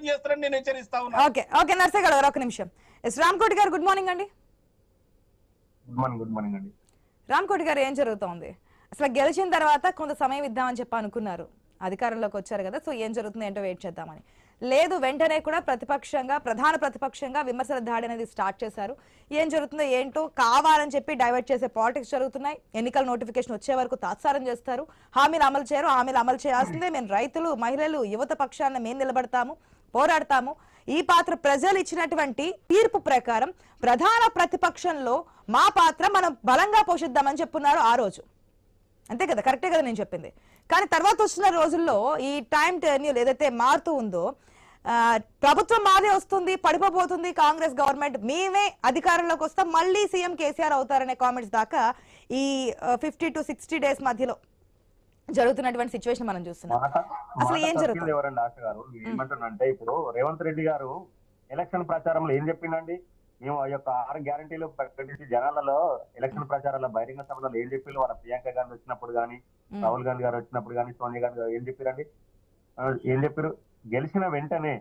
దుర్వినియోగం చేస్తారని నేను హెచ్చరిస్తా ఉన్నా. ఓకే ఓకే నర్సే గారు ఒక నిమిషం. ఎస్ రామ్కోటి గారు గుడ్ మార్నింగ్ అండి. గుడ్ మార్నింగ్ గుడ్ మార్నింగ్ అండి. రామ్కోటి గారు ఏం జరుగుతోంది? అసలు గెలిచిన తర్వాత కొంత సమయం ఇద్దామని చెప్పి అనుకున్నారు. అధికారంలోకి వచ్చారు కదా సో ఏం జరుగుతుంది ఏంటో వెయిట్ చేద్దామని. లేదు వెంటనే కూడా ప్రతిపక్షంగా ప్రధాన ప్రతిపక్షంగా విమర్శల దాడి అనేది స్టార్ట్ చేశారు. ఏం జరుగుతుందో ఏంటో కావాలని చెప్పి డైవర్ట్ చేసే పాలిటిక్స్ జరుగుతున్నాయి. ఎన్నికల నోటిఫికేషన్ వచ్చే వరకు తాత్సారం చేస్తారు. హామీలు అమలు చేయరు. హామీలు అమలు చేయాల్సిందే. మేము రైతులు మహిళలు యువత పక్షాన మేము నిలబడతాము. పోరాడతాము. ఈ పాత్ర ప్రజలు ఇచ్చినటువంటి తీర్పు ప్రకారం ప్రధాన ప్రతిపక్షంలో మా పాత్ర మనం బలంగా పోషిద్దామని చెప్పున్నారు ఆ రోజు. అంతే కదా? కరెక్టే కదా నేను చెప్పింది. కానీ తర్వాత వచ్చిన రోజుల్లో ఈ టైం టెన్యూల్ ఏదైతే మారుతూ ఉందో ప్రభుత్వం మాదే వస్తుంది పడిపోబోతుంది కాంగ్రెస్ గవర్నమెంట్. మేమే అధికారంలోకి వస్తాం మళ్ళీ సీఎం కేసీఆర్ అవుతారనే కామెంట్స్ దాకా ఈ ఫిఫ్టీ టు సిక్స్టీ డేస్ మధ్యలో జరుగుతున్నటువంటి సిచ్యువేషన్ మనం చూస్తున్నాం. అసలు ఏం జరుగుతుంది? ఎవరండి ఆశ గారు? ఏమంటున్నంటే ఇప్పుడు రేవంత్ రెడ్డి గారు ఎలక్షన్ ప్రచారంలో ఏం చెప్పిండండి? మేము ఆ యొక్క ఆరు గ్యారంటీలు ప్రకటించి జనాలలో ఎలక్షన్ ప్రచారాల బహిరంగ సభలో ఏం చెప్పిండు వాళ్ళ ప్రియాంక గాంధీ వచ్చినప్పుడు గానీ మ్మ్. రాహుల్ గాంధీ గారు వచ్చినప్పుడు గానీ సోనియా గాంధీ గారు ఏం చెప్పారండి? ఏం చెప్పారు? గెలిచిన వెంటనే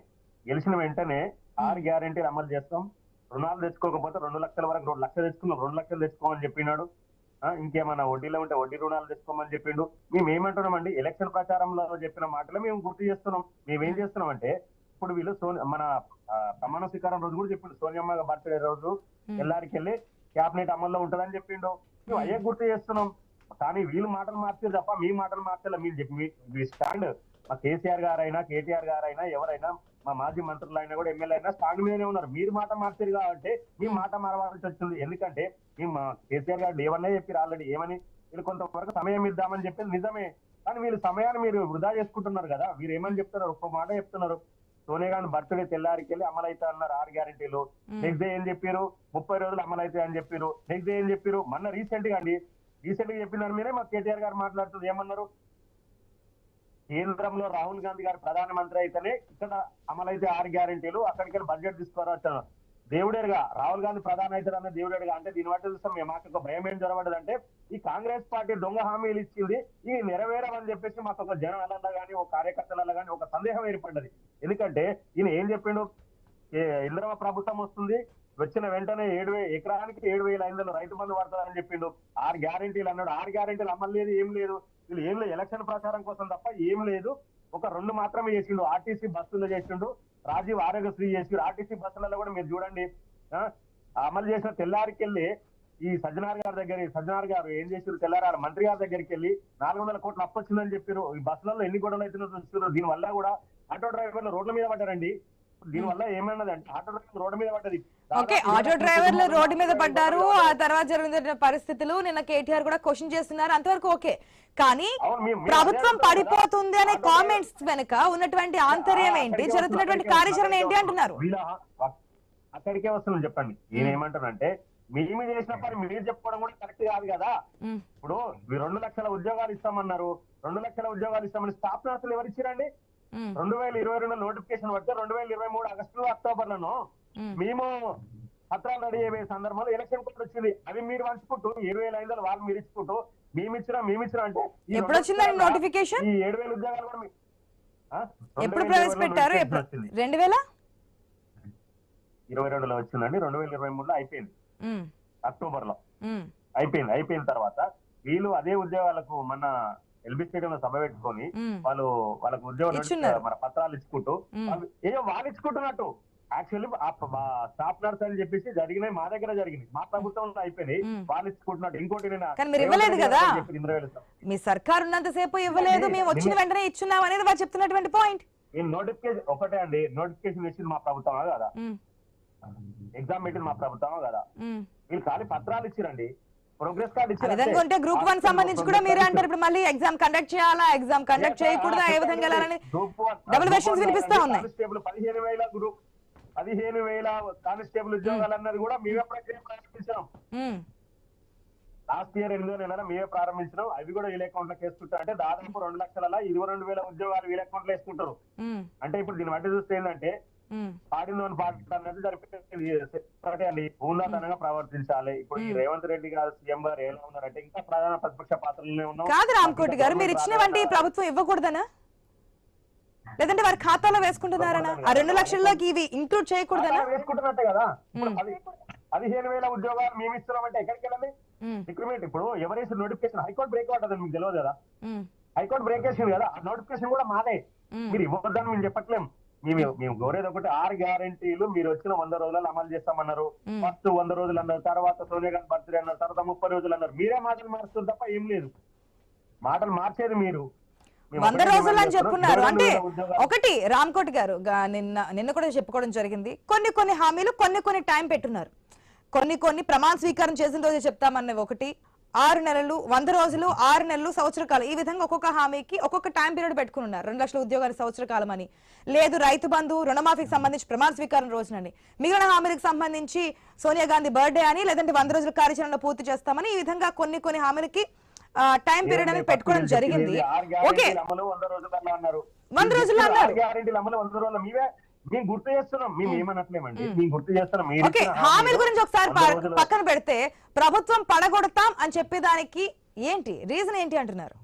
గెలిచిన వెంటనే ఆరు గ్యారంటీలు అమలు చేస్తాం. రుణాలు తెచ్చుకోకపోతే రెండు లక్షల వరకు రెండు లక్షలు తెచ్చుకున్నాం రెండు లక్షలు తెచ్చుకోమని చెప్పినాడు. ఆ, ఇంకేమన్నా వడ్డీలో ఉంటే వడ్డీ రుణాలు తెచ్చుకోమని చెప్పిండు. మేము ఏమంటున్నామండి ఎలక్షన్ ప్రచారంలో చెప్పిన మాటలు మేము గుర్తు చేస్తున్నాం. మేము ఏం చేస్తున్నాం అంటే ఇప్పుడు వీళ్ళు సోని మన ప్రమాణ స్వీకారం రోజు కూడా చెప్పిండు. సోనియమ్మ బర్త్డే రోజు. ఎల్లారికి వెళ్ళి క్యాబినెట్ అమల్లో ఉంటుందని చెప్పిండు. మేము అయ్యే గుర్తు చేస్తున్నాం. కానీ వీళ్ళు మాటలు మార్చారు తప్ప మీ మాటలు మార్చలే మీరు చెప్పి మీ- మీ స్టాండ్ మా కేసీఆర్ గారైనా కేటీఆర్ గారైనా ఎవరైనా మా మాజీ మంత్రులు అయినా కూడా ఎమ్మెల్యే అయినా స్టాండ్ మీదనే ఉన్నారు. మీరు మాట మార్చారు కాబట్టి మీ మాట మారవలసి వచ్చింది. ఎందుకంటే మీ కేసీఆర్ గారు ఏమన్నా చెప్పారు ఆల్రెడీ. ఏమని? వీళ్ళు కొంతవరకు సమయం ఇద్దామని చెప్పింది నిజమే. కానీ వీళ్ళు సమయాన్ని మీరు వృధా చేసుకుంటున్నారు కదా. మీరు ఏమని చెప్తున్నారు? ఒక్క మాట చెప్తున్నారు. సోనియా గాంధీ బర్త్డే తెల్లారికి వెళ్ళి అమలైతే అన్నారు ఆరు గ్యారెంటీలు. నెక్స్ట్ డే ఏం చెప్పారు ముప్పై రోజులు అమలైతాయి అని చెప్పారు నెక్స్ట్ డే ఏం చెప్పారు మొన్న రీసెంట్గా అండి. రీసెంట్గా చెప్పినారు మీరే మా కేటీఆర్ గారు మాట్లాడుతుంది. ఏమన్నారు? కేంద్రంలో రాహుల్ గాంధీ గారు ప్రధానమంత్రి అయితేనే ఇక్కడ అమలైతే ఆరు గ్యారెంటీలు అక్కడికి వెళ్ళి బడ్జెట్ తీసుకురావచ్చు దేవుడేరుగా. రాహుల్ గాంధీ ప్రధాని అవుతాడు అన్న దేవుడేరుగా. అంటే దీని బట్టి చూస్తాం మాకు ఒక భయం ఏం జరగబడదంటే ఈ కాంగ్రెస్ పార్టీ దొంగ హామీలు ఇచ్చింది ఇవి నెరవేరమని చెప్పేసి మాకు ఒక జనాలలో కానీ ఒక కార్యకర్తలలో కానీ ఒక సందేహం ఏర్పడ్డది. ఎందుకంటే ఈయన ఏం చెప్పిండు? ఏ ప్రభుత్వం వస్తుంది వచ్చిన వెంటనే ఏడు ఎకరానికి ఏడు వేల ఐదు వందలు రైతు బంధు పడతారని చెప్పిండు. ఆరు గ్యారెంటీలు అన్నాడు. ఆరు గ్యారెంటీలు అమలు లేదు ఏం లేదు. వీళ్ళు ఏం లేదు ఎలక్షన్ ప్రచారం కోసం తప్ప ఏం లేదు. ఒక రెండు మాత్రమే చేసిండు. ఆర్టీసీ బస్సుల్లో చేసిండు. రాజీవ్ ఆరోగ్యశ్రీ చేసిండు. ఆర్టీసీ బస్సులలో కూడా మీరు చూడండి. అమలు చేసిన తెల్లారికి వెళ్ళి ఈ సజ్జనార్ గారి దగ్గర సజ్జనార్ గారు ఏం చేసారు తెల్లారారు మంత్రి గారి దగ్గరికి వెళ్ళి నాలుగు వందల కోట్లు అప్పు వచ్చిందని చెప్పారు ఈ బస్సులలో ఎన్ని గొడవలు అవుతున్నాయో చూస్తున్నారు దీని వల్ల కూడా ఆటో డ్రైవర్లు రోడ్ల మీద పడ్డారండి. దీని వల్ల ఏమైనది అంటే ఆటో డ్రైవర్ రోడ్డు మీద పడ్డది. ఓకే ఆటో డ్రైవర్లు రోడ్డు మీద పడ్డారు. ఆ తర్వాత జరిగిన పరిస్థితులు నిన్న కేటీఆర్ కూడా క్వశ్చన్ చేస్తున్నారు. అంతవరకు ఓకే. కానీ ప్రభుత్వం పడిపోతుంది అనే కామెంట్స్ వెనుక ఉన్నటువంటి ఆంతర్యం ఏంటి? జరుగుతున్నటువంటి కార్యాచరణ ఏంటి అంటున్నారు? అక్కడికే వస్తున్నాం చెప్పండి. నేను ఏమంటానంటే మేము చేసిన పని మీరు చెప్పుకోవడం కూడా కరెక్ట్ కాదు కదా. ఉమ్, ఇప్పుడు మీరు రెండు లక్షల ఉద్యోగాలు ఇస్తామన్నారు. రెండు లక్షల ఉద్యోగాలు ఇస్తామని స్టాఫ్ నర్సులు ఎవరు ఇచ్చారండి రెండు వేల ఇరవై రెండు నోటిఫికేషన్ పడితే రెండు వేల ఇరవై మూడు ఆగస్టులో అక్టోబర్లను ఉమ్. మేము పత్రాలు రెడీ అయ్యే సందర్భంలో ఎలక్షన్ కోడ్ వచ్చింది. అవి మీరు పంచుకుంటూ ఇరవై వేల ఐదు వాళ్ళు మీరు ఇచ్చుకుంటూ మేము ఇచ్చినా మేము ఇచ్చినా అంటే ఎప్పుడు వచ్చిందండి notification? ఈ ఏడు వేల ఉద్యోగాలు కూడా ఎప్పుడు వేల ఇరవై రెండులో ప్రవేశపెట్టారు రెండు వేల? ఇరవై రెండులో వచ్చిందండి. రెండు వేల ఇరవై మూడులో అయిపోయింది. అక్టోబర్లో అయిపోయింది. అయిపోయిన తర్వాత వీళ్ళు అదే ఉద్యోగాలకు మన ఎల్బీ స్టేడియం లో సభ పెట్టుకొని వాళ్ళు వాళ్ళకు ఉద్యోగం. మన పత్రాలు ఇచ్చుకుంటూ ఏదో వాళ్ళు ఇచ్చుకుంటున్నట్టు. యాక్చువల్లీ స్టాఫ్ నర్స్ అని చెప్పేసి జరిగినాయి మా దగ్గర జరిగినాయి మా ప్రభుత్వంలో అయిపోయినాయి. వాళ్ళు ఇచ్చుకుంటున్నట్టు. ఇంకోటి నేను ఇవ్వలేదు కదా? మీ సర్కార్ ఉన్నంతసేపు ఇవ్వలేదు. మేము వచ్చిన వెంటనే ఇచ్చున్నాం అనేది వాళ్ళు చెప్తున్నటువంటి పాయింట్ నేను నోటిఫికేషన్ ఒకటే అండి. నోటిఫికేషన్ ఇచ్చింది మా ప్రభుత్వమా కదా. ఎగ్జామ్ పెట్టింది మా ప్రభుత్వమా కదా. వీళ్ళు ఖాళీ పత్రాలు ఇచ్చిరండి. ప్రోగ్రెస్ కార్డు విధంగా ఉంటే గ్రూప్ వన్ సంబంధించి కూడా మీరే అంటారు. ఇప్పుడు మళ్ళీ ఎగ్జామ్ కండక్ట్ చేయాలా? ఎగ్జామ్ కండక్ట్ చేయకూడదా? ఏ విధంగా వెళ్ళాలని? డబుల్ వెర్షన్స్ వినిపిస్తా ఉన్నాయి. పదిహేను వేల గ్రూప్ పదిహేను వేల కానిస్టేబుల్ ఉద్యోగాలు అన్నది కూడా మేమే ప్రక్రియ ప్రారంభించాం లాస్ట్ ఇయర్ ఎనిమిదో నెల మేమే ప్రారంభించినాం. అవి కూడా వీళ్ళ అకౌంట్లోకి వేసుకుంటారు అంటే దాదాపు రెండు లక్షల ఇరవై రెండు వేల ఉద్యోగాలు వీళ్ళ అకౌంట్లో వేసుకుంటారు అంటే ఇప్పుడు దీన్ని బట్టి చూస్తే ఏంటంటే ఉమ్. పాడిందని పాట అనేది జరిపింది అండి. ప్రవర్తించాలి. ఇప్పుడు ఈ రేవంత్ రెడ్డి గారు సీఎం గారు ఎలా ఉన్నారంటే ఇంకా ప్రధాన ప్రతిపక్ష పాత్రలోనే ఉన్నాం. కాదు రామ్కోటి గారు మీరు ఇచ్చినవంటి ప్రభుత్వం ఇవ్వకూడదనా? లేదంటే వారి ఖాతాలో వేసుకుంటున్నారనా? ఆ రెండు లక్షల్లోకి ఇవి ఇంక్లూడ్ చేయకూడదనా? వేసుకుంటున్నట్టే కదా. పదిహేను వేల ఉద్యోగాలు మేము ఇస్తున్నామంటే ఎక్కడికి వెళ్ళండి? రిక్రూట్మెంట్ ఇప్పుడు ఎవరేసి నోటిఫికేషన్? హైకోర్టు బ్రేక్ అవుతుంది మీకు తెలియదు కదా? హైకోర్టు బ్రేక్ చేసింది కదా? ఆ నోటిఫికేషన్ కూడా మాదే. మీరు ఇవ్వద్దని మేము చెప్పట్లేం. మేము మేము కోరేది ఒకటి ఆరు గ్యారంటీలు మీరు వచ్చిన వంద రోజులలో అమలు చేస్తామన్నారు. ఫస్ట్ వంద రోజులు అన్నారు తర్వాత సోనియా గాంధీ బర్త్డే అన్నారు తర్వాత ముప్పై రోజులు అన్నారు. మీరే మాటలు మారుస్తారు తప్ప ఏం లేదు. మాటలు మార్చేది మీరు. వంద రోజులు అని చెప్పున్నారు. అంటే. ఒకటి రామ్కోట్ గారు నిన్న నిన్న కూడా చెప్పుకోవడం జరిగింది. కొన్ని కొన్ని హామీలు కొన్ని కొన్ని టైం పెట్టున్నారు. కొన్ని కొన్ని ప్రమాణ స్వీకారం చేసిన రోజే చెప్తామన్నవి ఒకటి. ఆరు నెలలు వంద రోజులు ఆరు నెలలు సంవత్సర కాలం. ఈ విధంగా ఒక్కొక్క హామీకి ఒక్కొక్క టైం పీరియడ్ పెట్టుకుని ఉన్నారు రెండు లక్షల ఉద్యోగాలు సంవత్సర కాలం అని. లేదు రైతు బంధు రుణమాఫీకి సంబంధించి ప్రమాణ స్వీకారం రోజునని మిగిలిన హామీలకు సంబంధించి సోనియా గాంధీ బర్త్డే అని లేదంటే వంద రోజుల కార్యాచరణలో పూర్తి చేస్తామని ఈ విధంగా కొన్ని కొన్ని హామీలకి టైం పీరియడ్ అనేది పెట్టుకోవడం జరిగింది. ఓకే. వంద రోజులలో అన్నారు. మేము గుర్తు చేస్తున్నాం మేము ఏమనట్లేమండి. మేము గుర్తు చేస్తున్నాం ఓకే హామీల గురించి ఒకసారి పక్కన పెడితే ప్రభుత్వం పడగొడతాం అని చెప్పేదానికి ఏంటి? రీజన్ ఏంటి అంటున్నారు?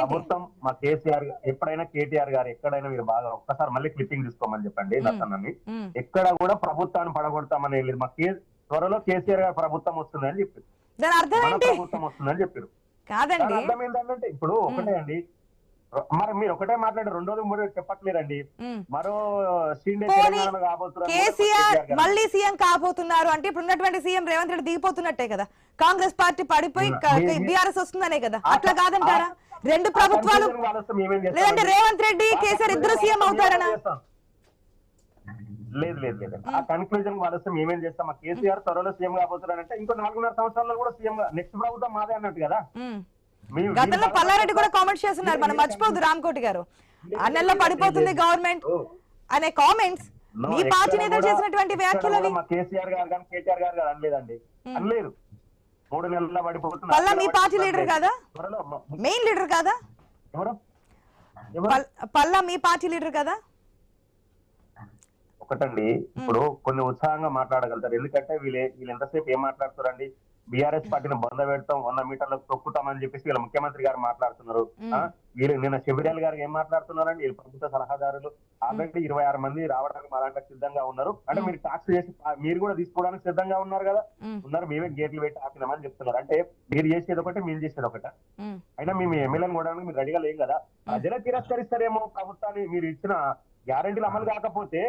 ప్రభుత్వం మా కేసీఆర్ ఎప్పుడైనా కేటీఆర్ గారు ఎక్కడైనా మీరు బాగా ఒక్కసారి మళ్ళీ క్లిప్పింగ్ తీసుకోమని చెప్పండి ఉమ్, ఎక్కడ కూడా ప్రభుత్వాన్ని పడగొడతామని లేదు. మా కే త్వరలో కేసీఆర్ గారు ప్రభుత్వం వస్తుందని చెప్పారు. ప్రభుత్వం వస్తుందని చెప్పారు. కాదండి. అర్థం ఏంటంటే ఇప్పుడు ఒకటే అండి మరి మీరు ఒకటే మాట్లాడి రెండోది మూడో చెప్పట్లేరండి ఉమ్. మరో కేసీఆర్. మళ్ళీ సీఎం కాబోతున్నారు అంటే ఇప్పుడు ఉన్నటువంటి సీఎం రేవంత్ రెడ్డి దిగిపోతున్నట్టే కదా. కాంగ్రెస్ పార్టీ పడిపోయి బీఆర్ఎస్ వస్తుందనే కదా. అట్లా కాదంటారా? రెండు ప్రభుత్వాలు? లేదంటే రేవంత్ రెడ్డి కేసీఆర్ ఇద్దరు సీఎం అవుతారనా? లేదు లేదు లేదు. ఆ కన్క్లూజన్ వాళ్ళు మేమేం చేస్తాం? మా కేసీఆర్ త్వరలో సీఎం కాబోతున్నారంటే ఇంకో నాలుగున్నర సంవత్సరాల్లో కూడా సీఎం నెక్స్ట్ ప్రభుత్వం మాదే అన్నట్టు కదా? గతంలో పల్లారెడ్డి కూడా కామెంట్స్ చేస్తున్నారు. మనం మర్చిపోవద్దు రామ్కోటి గారు. ఆ నెలలో పడిపోతుంది గవర్నమెంట్ అనే కామెంట్స్ మీ పార్టీ నేతలు చేసినటువంటి వ్యాఖ్యలు కేసీఆర్ గారు కానీ కేటీఆర్ గారు కానీ అనలేదండి. అనలేదు మూడు నెలల్లో పడిపోతుంది. పల్లా మీ పార్టీ. లీడర్ కాదా? మెయిన్ లీడర్ కాదా? ఎవరు? పల్లా మీ పార్టీ లీడర్ కదా? ఒకటండి ఇప్పుడు కొన్ని ఉత్సాహంగా మాట్లాడగలుగుతారు. ఎందుకంటే వీళ్ళు వీళ్ళు ఎంతసేపు ఏం మాట్లాడుతారండి బీఆర్ఎస్ పార్టీని బంద పెడతాం వంద మీటర్లకు తొక్కుతామని చెప్పేసి వీళ్ళ ముఖ్యమంత్రి గారు మాట్లాడుతున్నారు? వీళ్ళు నిన్న శబరియాల్ గారు ఏం మాట్లాడుతున్నారండి? వీళ్ళు ప్రభుత్వ సలహాదారులు. ఆల్రెడీ ఇరవై ఆరు మంది రావడానికి మా దాంట్లో సిద్ధంగా ఉన్నారు. అంటే మీరు టాక్స్ చేసి మీరు కూడా తీసుకోవడానికి సిద్ధంగా ఉన్నారు కదా? ఉన్నారు మేమే గేట్లు పెట్టి ఆపినామని చెప్తున్నారు. అంటే మీరు చేసేది ఒకటి మేము చేసేది ఒకట. అయినా మేము ఎమ్మెల్యేని కూడా మీరు రెడీగా లేం కదా? ప్రజలే తిరస్కరిస్తారేమో ప్రభుత్వాన్ని మీరు ఇచ్చిన గ్యారెంటీలు అమలు కాకపోతే.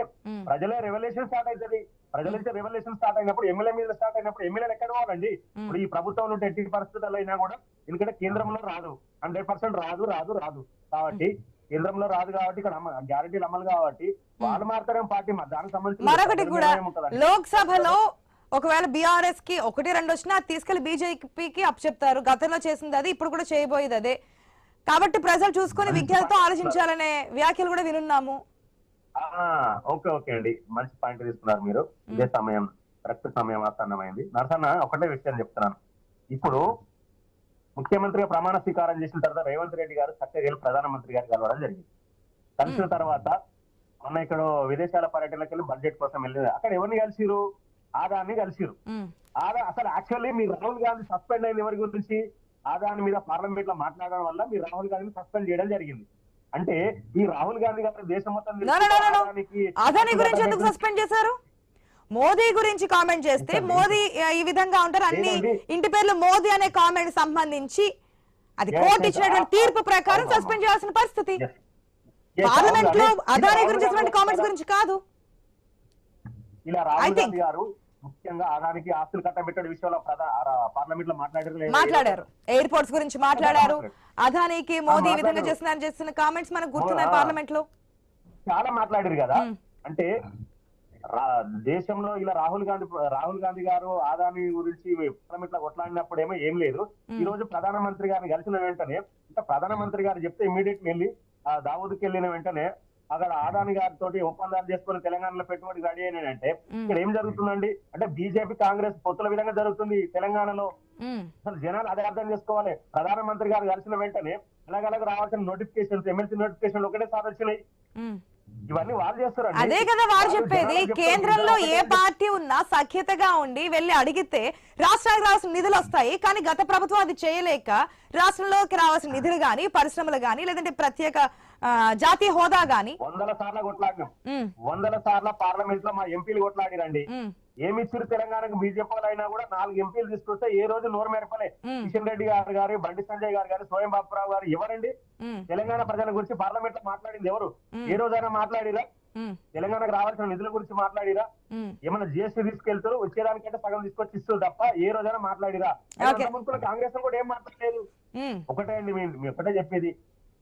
ప్రజలే రెవల్యూషన్ స్టార్ట్ అవుతుంది. ప్రజలైతే రెవల్యూషన్ స్టార్ట్ అయినప్పుడు ఎమ్మెల్యే మీద స్టార్ట్ అయినప్పుడు ఎమ్మెల్యేలు ఎక్కడ పోవాలండి? ఇప్పుడు ఈ ప్రభుత్వం ఉంటే ఎట్టి పరిస్థితుల్లో అయినా కూడా ఎందుకంటే కేంద్రంలో రాదు. హండ్రెడ్ పర్సెంట్ రాదు రాదు రాదు. కాబట్టి కేంద్రంలో రాదు కాబట్టి ఇక్కడ గ్యారెంటీలు అమలు కాబట్టి వాళ్ళు మాత్రమే పార్టీ దానికి సంబంధించి మరొకటి కూడా. లోక్సభలో ఒకవేళ బీఆర్ఎస్కి ఒకటి రెండు వచ్చినా తీసుకెళ్ళి బీజేపీకి అప్పచెప్తారు గతంలో చేసింది అది ఇప్పుడు కూడా చేయబోయేది అదే. కాబట్టి ప్రజలు చూసుకొని విజ్ఞతతో ఆలోచించాలనే వ్యాఖ్యలు కూడా వినున్నాము. ఓకే ఓకే అండి. మంచి పాయింట్ తీసుకున్నారు మీరు. ఇదే సమయం కరెక్ట్ సమయం ఆసన్నమైంది. నరసన్న ఒకటే విషయం చెప్తున్నాను. ఇప్పుడు ముఖ్యమంత్రిగా ప్రమాణ స్వీకారం చేసిన తర్వాత రేవంత్ రెడ్డి గారు సత్యవేలు ప్రధానమంత్రి గారు కలవడం జరిగింది. కలిసిన తర్వాత మొన్న ఇక్కడ విదేశాల పర్యటనకి వెళ్ళి బడ్జెట్ కోసం వెళ్ళింది అక్కడ ఎవరిని కలిసిరు ఆదాన్ని కలిసిరు ఆదా అసలు యాక్చువల్లీ మీరు రాహుల్ గాంధీ సస్పెండ్ అయిన ఎవరి గురించి ఆదాని మీద పార్లమెంట్లో మాట్లాడడం వల్ల మీరు రాహుల్ గాంధీని సస్పెండ్ చేయడం జరిగింది. అంటే ఈ రాహుల్ గాంధీ గారు దేశం మొత్తం అదాని గురించి ఎందుకు సస్పెండ్ చేశారు? మోదీ గురించి కామెంట్ చేస్తే మోదీ ఈ విధంగా ఉంటారు. అన్ని. ఇంటి పేర్లు మోదీ అనే కామెంట్ సంబంధించి అది కోర్టు. ఇచ్చినటువంటి ఆ, తీర్పు ప్రకారం సస్పెండ్ చేయాల్సిన పరిస్థితి. పార్లమెంట్లో అదాని గురించి కామెంట్స్ గురించి కాదు. ఇలా I రాహుల్ think- గాంధీ గారు ముఖ్యంగా ఆదానికి ఆస్తులు కట్టబెట్టడం విషయంలో పార్లమెంట్లో మాట్లాడారు? మాట్లాడారు ఎయిర్పోర్ట్స్ గురించి మాట్లాడారు. అదానికి మోదీ విధంగా. చేస్తున్నారు చేస్తున్న కామెంట్స్ మనకు గుర్తున్నాయి. పార్లమెంట్లో చాలా మాట్లాడారు కదా. అంటే దేశంలో ఇలా రాహుల్ గాంధీ రాహుల్ గాంధీ గారు ఆదాని గురించి పార్లమెంట్లో కొట్లాడినప్పుడు ఏమో ఏం లేదు ఈ రోజు ప్రధానమంత్రి గారిని కలిసిన వెంటనే ఇంకా ప్రధానమంత్రి గారు చెప్తే ఇమీడియట్ వెళ్ళి దావూద్కి వెళ్ళిన వెంటనే అక్కడ ఆదాని గారితో ఒప్పందాలు చేసుకుని తెలంగాణలో పెట్టుబడి రెడీ అయినాయంటే ఇక్కడ ఏం జరుగుతుందండి? అంటే బీజేపీ కాంగ్రెస్ పొత్తుల విధంగా జరుగుతుంది తెలంగాణలో. అసలు జనాలు అదే అర్థం చేసుకోవాలి. ప్రధానమంత్రి గారు కలిసిన వెంటనే అలాగలాగ రావాల్సిన నోటిఫికేషన్స్ ఎమ్మెల్సీ నోటిఫికేషన్లు ఒకటేసారి వచ్చినాయి. ఇవన్నీ వాళ్ళు చేస్తారు అదే కదా వారు చెప్పేది. కేంద్రంలో ఏ పార్టీ ఉన్నా సఖ్యతగా ఉండి వెళ్ళి అడిగితే రాష్ట్రానికి రావాల్సిన నిధులు వస్తాయి. కానీ గత ప్రభుత్వం అది చేయలేక రాష్ట్రంలోకి రావాల్సిన నిధులు గాని పరిశ్రమలు గాని లేదంటే ప్రత్యేక జాతీయ హోదా గాని. వందల సార్లు కొట్లాడినాం. వందల సార్ల పార్లమెంట్లో మా ఎంపీలు కొట్లాడిరండి. ఏమి ఇచ్చారు తెలంగాణకు బీజేపీ అయినా కూడా నాలుగు ఎంపీలు తీసుకొస్తే ఏ రోజు నోరు మెరపలే. కిషన్ రెడ్డి గారు గారు బండి సంజయ్ గారు గారు స్వయం బాపురావు గారు ఎవరండి? తెలంగాణ ప్రజల గురించి పార్లమెంట్లో మాట్లాడింది ఎవరు? ఏ రోజైనా మాట్లాడిరా? తెలంగాణకు రావాల్సిన నిధుల గురించి మాట్లాడిరా. ఏమైనా జిఎస్టీ తీసుకెళ్తారు? వచ్చేదానికంటే సగం తీసుకొచ్చి ఇస్తారు తప్ప ఏ రోజైనా మాట్లాడిరా. ముందు కాంగ్రెస్ కూడా ఏం మాట్లాడలేదు. ఒకటే అండి మేము ఒకటే చెప్పేది.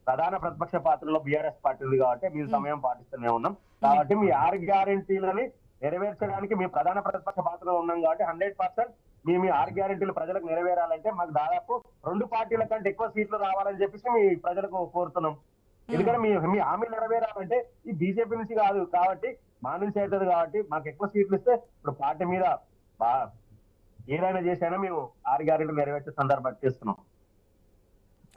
ప్రధాన ప్రతిపక్ష పాత్రలో బీఆర్ఎస్ పార్టీ ఉంది కాబట్టి మేము. సమయం పాటిస్తూనే ఉన్నాం. కాబట్టి మీ ఆరు గ్యారంటీలని నెరవేర్చడానికి మీ ప్రధాన ప్రతిపక్ష పాత్రలో ఉన్నాం కాబట్టి హండ్రెడ్ పర్సెంట్ మీ మీ ఆరు గ్యారంటీలు ప్రజలకు నెరవేరాలంటే మాకు దాదాపు రెండు పార్టీల కంటే ఎక్కువ సీట్లు రావాలని చెప్పేసి మీ ప్రజలకు కోరుతున్నాం. ఎందుకంటే మీ మీ హామీ నెరవేరాలంటే ఈ బీజేపీ నుంచి కాదు కాబట్టి మా నుంచి అవుతుంది కాబట్టి మాకు ఎక్కువ సీట్లు ఇస్తే ఇప్పుడు పార్టీ మీద ఏదైనా చేసైనా మేము ఆరు గ్యారెంటీ నెరవేర్చే సందర్భం చేస్తున్నాం.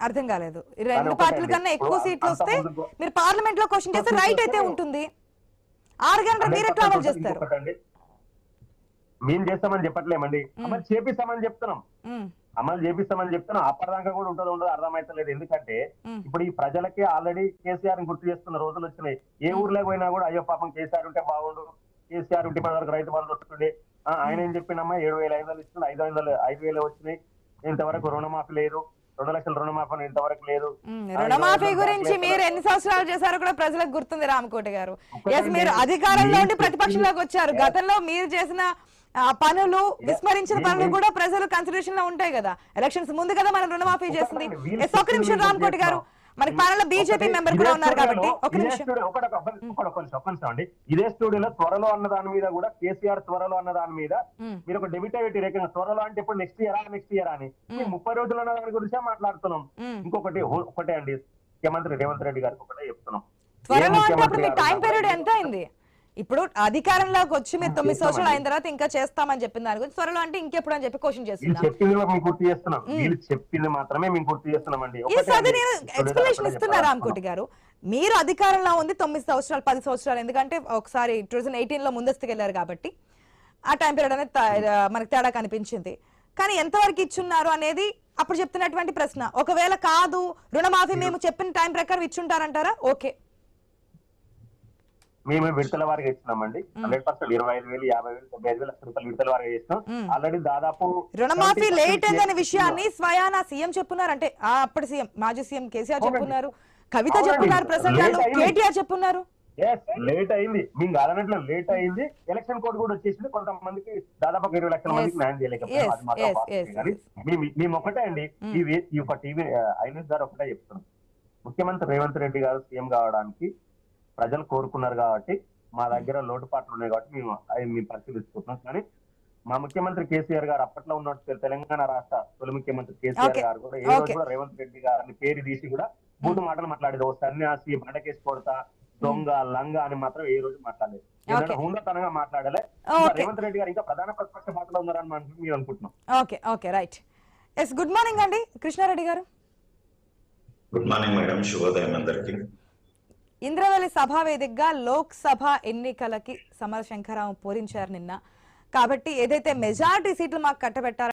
అర్థం కాలేదు. రెండు పార్టీల కన్నా ఎక్కువ సీట్లు వస్తే మీరు పార్లమెంట్లో క్వశ్చన్ చేస్తే రైట్ అయితే ఉంటుంది. ఆరు గంటలు మీరు అమలు చేస్తారు. మేము చేస్తామని చెప్పట్లేమండి. అమలు చేపిస్తామని చెప్తున్నాం. అమలు చేపిస్తామని చెప్తున్నాం. అప్పటిదాకా కూడా ఉంటుందో ఉండదు అర్థమైతలేదు. ఎందుకంటే ఇప్పుడు ఈ ప్రజలకి ఆల్రెడీ కేసీఆర్ గుర్తు చేస్తున్న రోజులు వచ్చినాయి. ఏ ఊర్లో పోయినా కూడా అయ్యో పాపం కేసీఆర్ ఉంటే బాగుండు. కేసీఆర్ ఉంటే మన వరకు రైతు బంధు వస్తుండే ఆయన ఏం చెప్పిండమ్మా ఏడు వేల ఐదు వందలు ఇస్తుంది ఐదు వందలు ఐదు వేలు వచ్చినాయి. ఇంతవరకు రుణమాఫీ లేదు. రెండు లక్షల రుణమాఫీ ఇంతవరకు లేదు. రుణమాఫీ గురించి మీరు ఎన్ని సంవత్సరాలు చేశారో కూడా ప్రజలకు గుర్తుంది రామకోటి గారు. మీరు అధికారంలో ఉండి ప్రతిపక్షంలోకి వచ్చారు. గతంలో మీరు చేసిన పనులు విస్మరించిన మీరు- పనులు కూడా ప్రజలు కన్సిడరేషన్లో ఉంటాయి కదా. ఎలక్షన్స్ ముందు కదా మనం రుణమాఫీ చేసింది. ఒక్కటండి, వీళ్ళు ఎస్ ఒక నిమిషం రామకోటి గారు. మనకి పాలనలో బీజేపీ మెంబర్ కూడా ఉన్నారు కాబట్టి ఒక నిమిషం. అండి. ఇదే స్టూడియోలో త్వరలో అన్న దాని మీద కూడా కేసీఆర్ త్వరలో అన్న దాని మీద మీరు ఒక డెబిట్ రేఖ త్వరలో అంటే ఇప్పుడు నెక్స్ట్ ఇయర్ నెక్స్ట్ ఇయర్ అని. ముప్పై రోజులు అన్న దాని గురించే మాట్లాడుతున్నాం. ఇంకొకటి ఒకటే అండి. ముఖ్యమంత్రి రేవంత్ రెడ్డి గారికి ఒకటే చెప్తున్నాం. త్వరలో అంటే టైం పీరియడ్ ఎంత అయింది? ఇప్పుడు అధికారంలోకి వచ్చి మీరు తొమ్మిది. సంవత్సరాలు అయిన తర్వాత ఇంకా చేస్తామని చెప్పిన దాని గురించి త్వరలో అంటే ఇంకెప్పుడు అని చెప్పి క్వశ్చన్ వీళ్ళు చేస్తున్నా చెప్పింది మేము గుర్తు చేస్తున్నాం. వీళ్ళు చెప్పింది మాత్రమే మేము గుర్తు చేస్తున్నామండి. నేను ఎక్స్ప్లెనేషన్ ఇస్తున్నా. రామ్కోటి గారు? మీరు అధికారంలో ఉంది తొమ్మిది సంవత్సరాలు పది సంవత్సరాలు. ఎందుకంటే ఒకసారి టూ థౌసండ్ ఎయిటీన్లో ముందస్తుకు వెళ్ళారు కాబట్టి ఆ టైం పీరియడ్ అనేది మనకు తేడా కనిపించింది. కానీ ఎంతవరకు ఇచ్చున్నారు అనేది అప్పుడు చెప్తున్నటువంటి ప్రశ్న. ఒకవేళ కాదు రుణమాఫీ మేము చెప్పిన టైం ప్రకారం ఇచ్చుంటారంటారా? ఓకే. మేము విడతల వారిగా ఇచ్చినామండి హండ్రెడ్ పర్సెంట్ ఇరవై ఐదు వేలు యాభై వేలు డెబ్బై ఐదు వేల రూపాయలు విడతల ఇచ్చినాం మ్మ్. ఆల్రెడీ దాదాపు రుణమాఫీ 70% లేట్ చేస్తున్నాం. విషయాన్ని స్వయానా సీఎం చెప్పున్నారు అంటే అప్పటి సీఎం మాజీ సీఎం కేసీఆర్. చెప్పున్నారు కవిత. చెప్పున్నారు ప్రసంగాలు. కేటీఆర్ చెప్పున్నారు లేట్ అయింది మేము కాదనట్లు లేట్ అయింది ఎలక్షన్ కోడ్ కూడా వచ్చేసింది కొంతమందికి దాదాపు ఇరవై లక్షల మందికి. న్యాయం కానీ మేము- ఒకటే అండి ఈ ఒక టీవీ ఐనస్ గారు ఒకటే చెప్తున్నాం ముఖ్యమంత్రి రేవంత్ రెడ్డి గారు సీఎం కావడానికి ప్రజలు కోరుకున్నారు కాబట్టి మా దగ్గర లోటుపాట్లు ఉన్నాయి కాబట్టి మేము అవి మేము పరిశీలిస్తున్నాం. కానీ మా ముఖ్యమంత్రి కేసీఆర్ గారు అప్పట్లో ఉన్న తెలంగాణ రాష్ట్ర తొలి ముఖ్యమంత్రి కేసీఆర్. గారు కూడా ఏ రోజు. కూడా రేవంత్ రెడ్డి గారిని పేరు తీసి కూడా బూతు మాటలు మాట్లాడేది. ఓ సన్యాసి బండకేసి కొడతా దొంగ లంగ అని మాత్రం ఏ రోజు మాట్లాడలేదు. హుందతనంగా మాట్లాడలే. Okay. రేవంత్ రెడ్డి గారు ఇంకా ప్రధాన ప్రతిపక్ష పాత్రలో ఉన్నారని మనం మేము అనుకుంటున్నాం. Okay. Okay. Right. Yes good morning అండి. కృష్ణారెడ్డి గారు. గుడ్ మార్నింగ్ మేడం శుభోదయం అందరికి. ఇంద్రవల్లి సభా వేదికగా లోక్సభ ఎన్నికలకి సమరశంకరరావు పూరించారు నిన్న. కాబట్టి ఏదైతే మెజారిటీ సీట్లు మాకు కట్టబెట్టారు